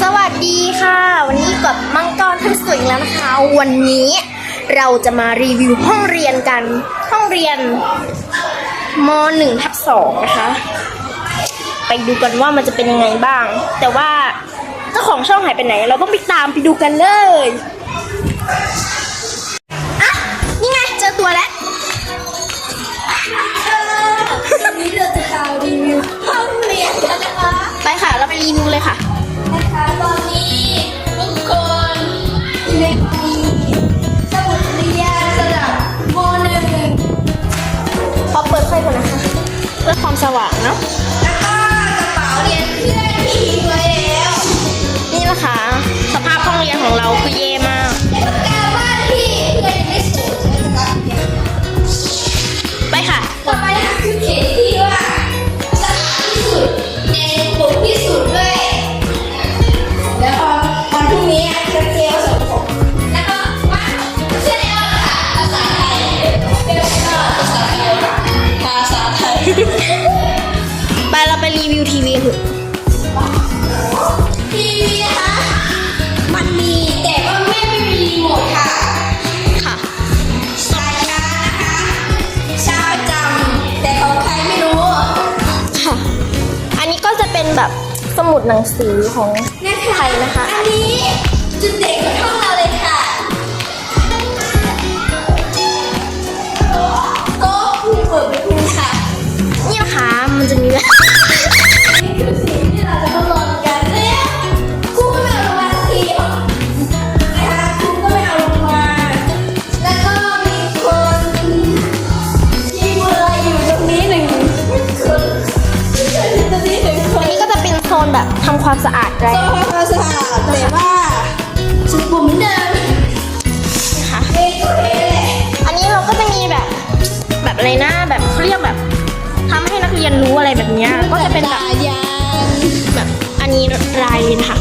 สวัสดีค่ะ วันนี้กับมังกรคนสวยแล้วนะคะ วันนี้เราจะมารีวิวห้องเรียนกันห้องเรียนม .1 ทับ2นะคะ ไปดูกันว่ามันจะเป็นยังไงบ้าง แต่ว่าเจ้าของช่องหายไปไหน เราต้องไปตามไปดูกันเลย อเปิดไฟก่อนนะคะ เพื่อความสว่างเนาะแล้วก็กระเป๋าเรียนที่ได้ทิ้งไว้แล้ว นี่นะคะ สภาพห้องเรียนของเราคือเย่ ไทยไปเราไปรีวิวทีวีกันเถอะทีวีนะคะมันมีแต่ว่าไม่มีรีโมทค่ะ ค่ะสายชาร์จนะคะชาร์จประจำแต่ของใครไม่รู้ ค่ะ อันนี้ก็จะเป็นแบบสมุดหนังสือของนะคะใครนะคะ อันนี้จุดเด่นของห้องเราเลยค่ะ แบบทำความสะอาดแรงโซ่ความสะอาดแต่ว่าชุดผมเดิมนะคะเองก็เองแหละอันนี้เราก็จะมีแบบ แบบอะไรนะแบบเขาเรียกแบบทำให้นักเรียนรู้อะไรแบบเนี้ยก็จะเป็นแบบยานแบบอันนี้ลายนะคะ